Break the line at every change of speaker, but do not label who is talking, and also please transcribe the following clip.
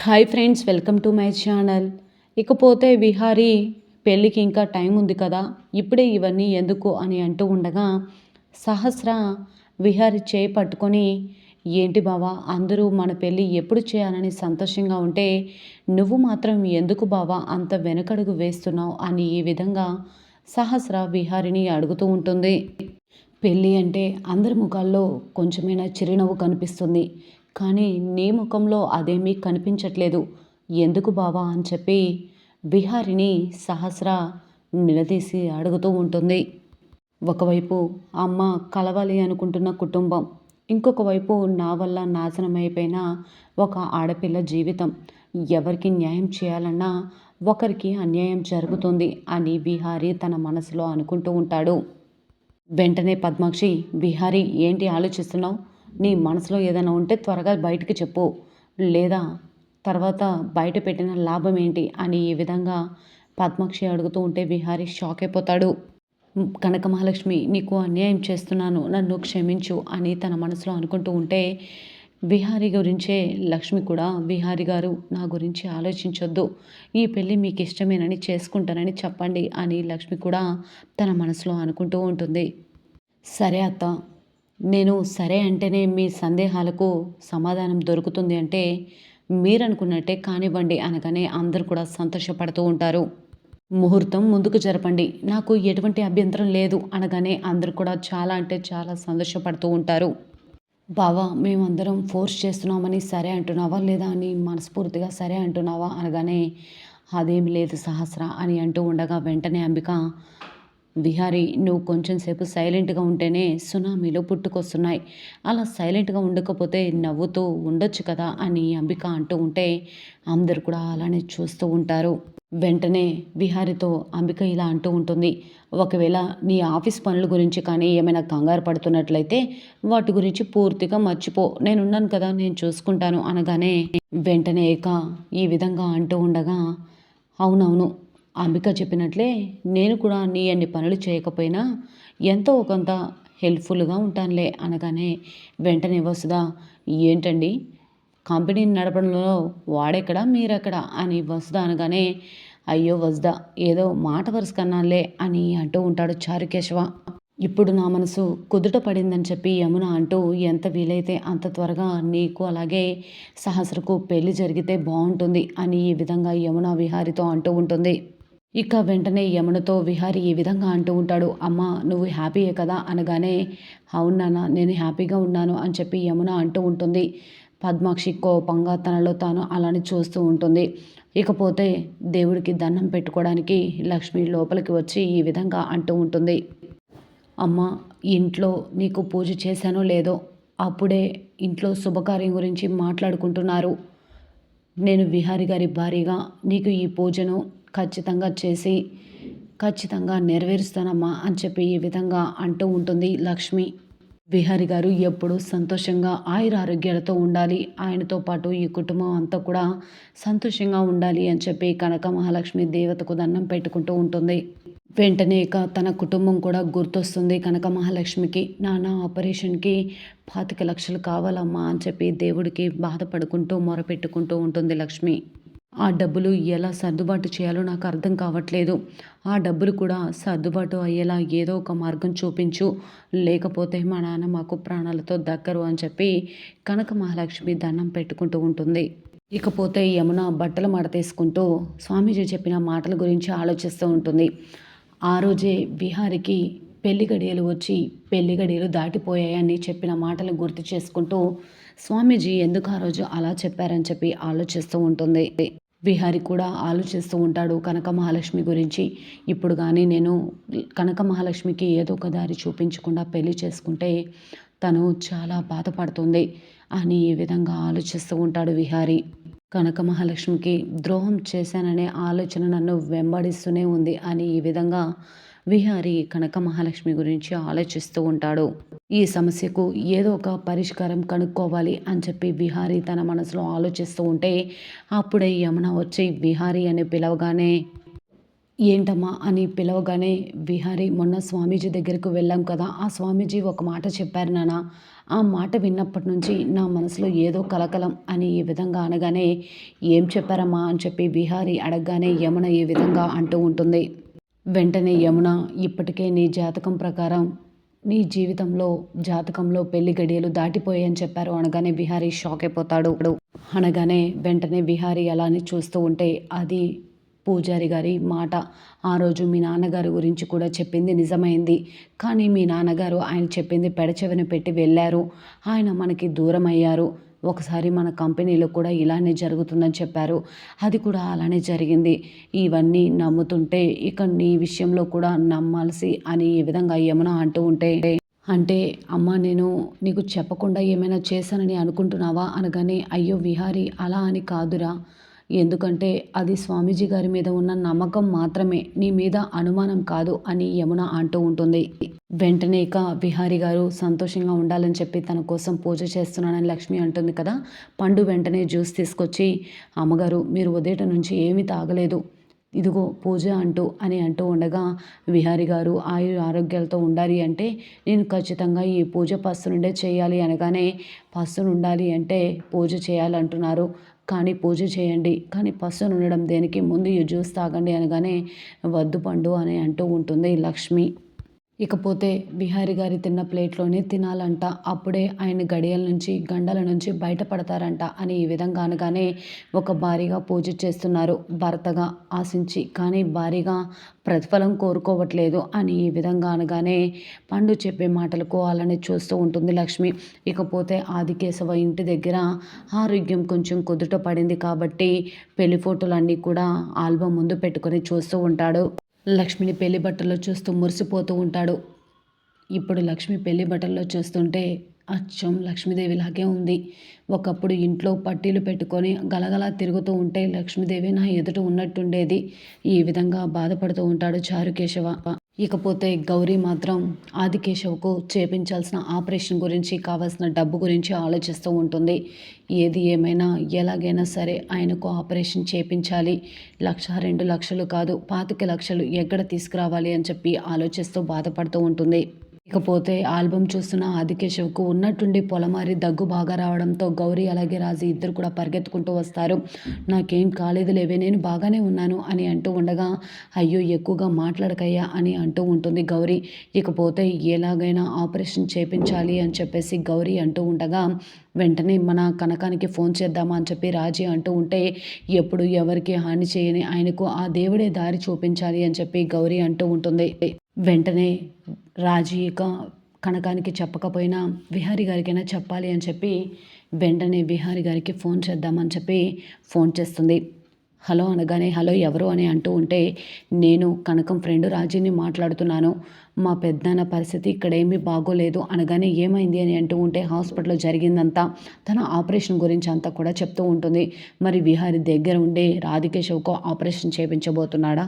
Hi friends welcome to my channel ఇకపోతే విహారీ పెళ్ళికి ఇంకా టైం ఉంది కదా. ఇప్పుడే ఇవన్నీ ఎందుకు అని అంటూ ఉండగా సహస్ర విహారీ చేయి పట్టుకొని ఏంటి బావా అందరూ మన పెళ్ళి ఎప్పుడు చేయాలని సంతోషంగా ఉంటే నువ్వు మాత్రం ఎందుకు బావా అంత వెనకడుగు వేస్తున్నావు? అని ఈ విధంగా సహస్ర విహారిని అడుగుతూ ఉంటుంది. పెళ్ళి అంటే అందరి ముఖాల్లో కొంచెమైనా చిరునవ్వు కనిపిస్తుంది. కానీ నీ ముఖంలో అదేమీ కనిపించట్లేదు. ఎందుకు బావా అని చెప్పి విహారిని సహస్ర నిలదీసి అడుగుతూ ఉంటుంది. ఒకవైపు అమ్మ కలవాలి అనుకుంటున్న కుటుంబం ఇంకొక వైపు నా వల్ల నాశనం అయిపోయిన ఒక ఆడపిల్ల జీవితం. ఎవరికి న్యాయం చేయాలన్నా ఒకరికి అన్యాయం జరుగుతుంది అని బిహారి తన మనసులో అనుకుంటూ ఉంటాడు. వెంటనే పద్మాక్షి బిహారీ ఏంటి ఆలోచిస్తున్నావు? నీ మనసులో ఏదైనా ఉంటే త్వరగా బయటికి చెప్పు. లేదా తర్వాత బయట పెట్టిన లాభం ఏంటి అని ఈ విధంగా పద్మాక్షి అడుగుతూ ఉంటే విహారి షాక్ అయిపోతాడు. కనక మహాలక్ష్మి నీకు అన్యాయం చేస్తున్నాను నన్ను క్షమించు అని తన మనసులో అనుకుంటూ ఉంటే విహారి గురించే లక్ష్మి కూడా విహారి గారు నా గురించి ఆలోచించొద్దు. ఈ పెళ్ళి మీకు ఇష్టమేనని చేసుకుంటానని చెప్పండి అని లక్ష్మి కూడా తన మనసులో అనుకుంటూ ఉంటుంది. సరే అత్త. నేను సరే అంటేనే మీ సందేహాలకు సమాధానం దొరుకుతుంది అంటే మీరు అనుకున్నట్టే కానివ్వండి అనగానే అందరూ కూడా సంతోషపడుతూ ఉంటారు. ముహూర్తం ముందుకు జరపండి. నాకు ఎటువంటి అభ్యంతరం లేదు అనగానే అందరూ కూడా చాలా అంటే చాలా సంతోషపడుతూ ఉంటారు. బావా మేమందరం ఫోర్స్ చేస్తున్నామని సరే అంటున్నావా లేదా అని మనస్ఫూర్తిగా సరే అంటున్నావా అనగానే అదేమి లేదు సహస్ర అని అంటూ ఉండగా వెంటనే అంబిక విహారీ నువ్వు కొంచెం సేపు సైలెంట్గా ఉంటేనే సునామీలు పుట్టుకొస్తున్నాయి. అలా సైలెంట్గా ఉండకపోతే నవ్వుతూ ఉండొచ్చు కదా అని అంబిక అంటూ ఉంటే అందరు కూడా అలానే చూస్తూ ఉంటారు. వెంటనే విహారితో అంబిక ఇలా అంటూ ఉంటుంది. ఒకవేళ నీ ఆఫీస్ పనుల గురించి కానీ ఏమైనా కంగారు పడుతున్నట్లయితే వాటి గురించి పూర్తిగా మర్చిపో. నేనున్నాను కదా నేను చూసుకుంటాను అనగానే వెంటనే ఏక ఈ విధంగా అంటూ ఉండగా అవునవును అంబిక చెప్పినట్లే నేను కూడా నీ అన్ని పనులు చేయకపోయినా ఎంతో కొంత హెల్ప్ఫుల్గా ఉంటానులే అనగానే వెంటనే వసుదా ఏంటండి? కంపెనీని నడపడంలో వాడెక్కడ మీరెక్కడ? అని వసుదా అనగానే అయ్యో వసుదా ఏదో మాట వరుస కన్నాలే అని అంటూ ఉంటాడు చారుకేశవ. ఇప్పుడు నా మనసు కుదుట పడిందని చెప్పి యమున అంటూ ఎంత వీలైతే అంత త్వరగా నీకు అలాగే సహస్రకు పెళ్ళి జరిగితే బాగుంటుంది అని ఈ విధంగా యమున విహారితో అంటూ ఉంటుంది. ఇక వెంటనే యమునతో విహారి ఈ విధంగా అంటూ ఉంటాడు అమ్మ నువ్వు హ్యాపీయే కదా? అనగానే అవునానా నేను హ్యాపీగా ఉన్నాను అని చెప్పి యమున అంటూ ఉంటుంది. పద్మాక్షి కోపంగా తనలో తాను అలానే చూస్తూ ఉంటుంది. ఇకపోతే దేవుడికి దండం పెట్టుకోవడానికి లక్ష్మి లోపలికి వచ్చి ఈ విధంగా అంటూ ఉంటుంది. అమ్మ ఇంట్లో నీకు పూజ చేశానో లేదో అప్పుడే ఇంట్లో శుభకార్యం గురించి మాట్లాడుకుంటున్నారు. నేను విహారి గారి భారీగా నీకు ఈ పూజను ఖచ్చితంగా చేసి ఖచ్చితంగా నెరవేరుస్తానమ్మా అని చెప్పి ఈ విధంగా అంటూ ఉంటుంది లక్ష్మి. విహారి గారు ఎప్పుడూ సంతోషంగా ఆయుర ఆరోగ్యాలతో ఉండాలి. ఆయనతో పాటు ఈ కుటుంబం అంతా కూడా సంతోషంగా ఉండాలి అని చెప్పి కనక మహాలక్ష్మి దేవతకు దండం పెట్టుకుంటూ ఉంటుంది. వెంటనే ఇక తన కుటుంబం కూడా గుర్తొస్తుంది కనక మహాలక్ష్మికి. నాన్న ఆపరేషన్కి పాతిక లక్షలు కావాలమ్మా అని చెప్పి దేవుడికి బాధపడుకుంటూ మొరపెట్టుకుంటూ ఉంటుంది లక్ష్మి. ఆ డబ్బులు ఎలా సర్దుబాటు చేయాలో నాకు అర్థం కావట్లేదు. ఆ డబ్బులు కూడా సర్దుబాటు అయ్యేలా ఏదో ఒక మార్గం చూపించు. లేకపోతే మా నాన్న మాకు ప్రాణాలతో దక్కరు అని చెప్పి కనక మహాలక్ష్మి దండం పెట్టుకుంటూ ఉంటుంది. ఇకపోతే యమున బట్టలు మడతేసుకుంటూ స్వామీజీ చెప్పిన మాటల గురించి ఆలోచిస్తూ ఉంటుంది. ఆ రోజే విహారికి పెళ్ళి గడియలు వచ్చి పెళ్ళి గడియలు దాటిపోయాయని చెప్పిన మాటలు గుర్తు చేసుకుంటూ స్వామీజీ ఎందుకు ఆ రోజు అలా చెప్పారని చెప్పి ఆలోచిస్తూ ఉంటుంది. విహారి కూడా ఆలోచిస్తూ ఉంటాడు కనక మహాలక్ష్మి గురించి. ఇప్పుడు కానీ నేను కనక మహాలక్ష్మికి ఏదో ఒక దారి చూపించకుండా పెళ్ళి చేసుకుంటే తను చాలా బాధపడుతుంది అని ఈ విధంగా ఆలోచిస్తూ ఉంటాడు విహారి. కనక మహాలక్ష్మికి ద్రోహం చేశాననే ఆలోచన నన్ను వెంబడిస్తూనే ఉంది అని ఈ విధంగా విహారి కనక మహాలక్ష్మి గురించి ఆలోచిస్తూ ఉంటాడు. ఈ సమస్యకు ఏదో ఒక పరిష్కారం కనుక్కోవాలి అని చెప్పి విహారి తన మనసులో ఆలోచిస్తూ ఉంటే అప్పుడే యమున వచ్చి విహారి అని పిలవగానే ఏంటమ్మా అని పిలవగానే విహారి మొన్న స్వామీజీ దగ్గరకు వెళ్ళాం కదా ఆ స్వామీజీ ఒక మాట చెప్పారు నాన్న. ఆ మాట విన్నప్పటి నుంచి నా మనసులో ఏదో కలకలం అని ఈ విధంగా అనగానే ఏం చెప్పారమ్మా అని చెప్పి విహారి అడగగానే యమున ఈ విధంగా అంటూ ఉంటుంది. వెంటనే యమున ఇప్పటికే నీ జాతకం ప్రకారం నీ జీవితంలో జాతకంలో పెళ్ళి గడియలు దాటిపోయాయని చెప్పారు అనగానే బిహారీ షాక్ అయిపోతాడు. అనగానే వెంటనే బిహారీ అలానే చూస్తూ ఉంటే అది పూజారి గారి మాట. ఆ రోజు మీ నాన్నగారి గురించి కూడా చెప్పింది నిజమైంది. కానీ మీ నాన్నగారు ఆయన చెప్పింది పెడచెవిన పెట్టి వెళ్ళారు. ఆయన మనకి దూరం అయ్యారు ఒకసారి మన కంపెనీలో కూడా ఇలానే జరుగుతుందని చెప్పారు. అది కూడా అలానే జరిగింది. ఇవన్నీ నమ్ముతుంటే ఇక నీ విషయంలో కూడా నమ్మాల్సి అని ఈ విధంగా యమున అంటూ ఉంటే అంటే అమ్మ నేను నీకు చెప్పకుండా ఏమైనా చేశానని అనుకుంటున్నావా? అనగానే అయ్యో విహారి అలా అని కాదురా. ఎందుకంటే అది స్వామీజీ గారి మీద ఉన్న నమ్మకం మాత్రమే నీ మీద అనుమానం కాదు అని యమున అంటూ ఉంటుంది. వెంటనే ఇక విహారి గారు సంతోషంగా ఉండాలని చెప్పి తన కోసం పూజ చేస్తున్నానని లక్ష్మి అంటుంది కదా. పండు వెంటనే జ్యూస్ తీసుకొచ్చి అమ్మగారు మీరు ఉదయం నుంచి ఏమీ తాగలేదు. ఇదిగో పూజ అంటూ అని అంటూ ఉండగా విహారి గారు ఆయు ఆరోగ్యాలతో ఉండాలి అంటే నేను ఖచ్చితంగా ఈ పూజ పస్సు నుండే చేయాలి అనగానే పస్సును ఉండాలి అంటే పూజ చేయాలంటున్నారు. కానీ పూజ చేయండి. కానీ పస్సును ఉండడం దేనికి? ముందు ఈ జ్యూస్ తాగండి అనగానే వద్దు పండు అని అంటూ ఉంటుంది లక్ష్మి. ఇకపోతే బిహారీ గారి తిన్న ప్లేట్లోనే తినాలంట. అప్పుడే ఆయన గడియల నుంచి గండల నుంచి బయటపడతారంట అని ఈ విధంగా అనగానే ఒక భారీగా పూజ చేస్తున్నారు భర్తగా ఆశించి. కానీ భారీగా ప్రతిఫలం కోరుకోవట్లేదు అని ఈ విధంగా అనగానే పండు చెప్పే మాటలకు అలానే చూస్తూ ఉంటుంది లక్ష్మి. ఇకపోతే ఆదికేశవ ఇంటి దగ్గర ఆరోగ్యం కొంచెం కుదుట పడింది కాబట్టి పెళ్ళి ఫోటోలన్నీ కూడా ఆల్బమ్ ముందు పెట్టుకొని చూస్తూ ఉంటాడు. లక్ష్మిని పెళ్ళి బట్టల్లో చూస్తూ మురిసిపోతూ ఉంటాడు. ఇప్పుడు లక్ష్మి పెళ్ళి బట్టల్లో చూస్తుంటే అచ్చం లక్ష్మీదేవిలాగే ఉంది. ఒకప్పుడు ఇంట్లో పట్టీలు పెట్టుకొని గలగలా తిరుగుతూ ఉంటే లక్ష్మీదేవి నా ఎదుట ఉన్నట్టుండేది. ఈ విధంగా బాధపడుతూ ఉంటాడు చారుకేశవ. ఇకపోతే గౌరీ మాత్రం ఆదికేశవ్కు చేపించాల్సిన ఆపరేషన్ గురించి కావాల్సిన డబ్బు గురించి ఆలోచిస్తూ ఉంటుంది. ఏది ఏమైనా ఎలాగైనా సరే ఆయనకు ఆపరేషన్ చేపించాలి. లక్ష రెండు లక్షలు కాదు పాతిక లక్షలు ఎక్కడ తీసుకురావాలి అని చెప్పి ఆలోచిస్తూ బాధపడుతూ ఉంటుంది. ఇకపోతే ఆల్బమ్ చూస్తున్న ఆదికేశవ్కు ఉన్నట్టుండి పొలమారి దగ్గు బాగా రావడంతో గౌరీ అలాగే రాజు ఇద్దరు కూడా పరిగెత్తుకుంటూ వస్తారు. నాకేం కాలేదు లేవే నేను బాగానే ఉన్నాను అని అంటూ ఉండగా అయ్యో ఎక్కువగా మాట్లాడకయ్యా అని అంటూ ఉంటుంది గౌరీ. ఇకపోతే ఎలాగైనా ఆపరేషన్ చేపించాలి అని చెప్పేసి గౌరీ అంటూ ఉండగా వెంటనే మన కనకానికి ఫోన్ చేద్దామా అని చెప్పి రాజీ అంటూ ఉంటే ఎప్పుడు ఎవరికి హాని చేయని ఆయనకు ఆ దేవుడే దారి చూపించాలి అని చెప్పి గౌరీ అంటూ ఉంటుంది. వెంటనే రాజీ కనకానికి చెప్పకపోయినా విహారి గారికైనా చెప్పాలి అని చెప్పి వెంటనే విహారి గారికి ఫోన్ చేద్దామని చెప్పి ఫోన్ చేస్తుంది. హలో అనగానే హలో ఎవరు అని అంటూ ఉంటే నేను కనకం ఫ్రెండ్ రాజీని మాట్లాడుతున్నాను. మా పెద్దన్న పరిస్థితి ఇక్కడ ఏమీ బాగోలేదు అనగానే ఏమైంది అని అంటూ ఉంటే హాస్పిటల్లో జరిగిందంతా తన ఆపరేషన్ గురించి అంతా కూడా చెప్తూ ఉంటుంది. మరి విహారి దగ్గర ఉండే రాధికేశవ్కు ఆపరేషన్ చేయించబోతున్నాడా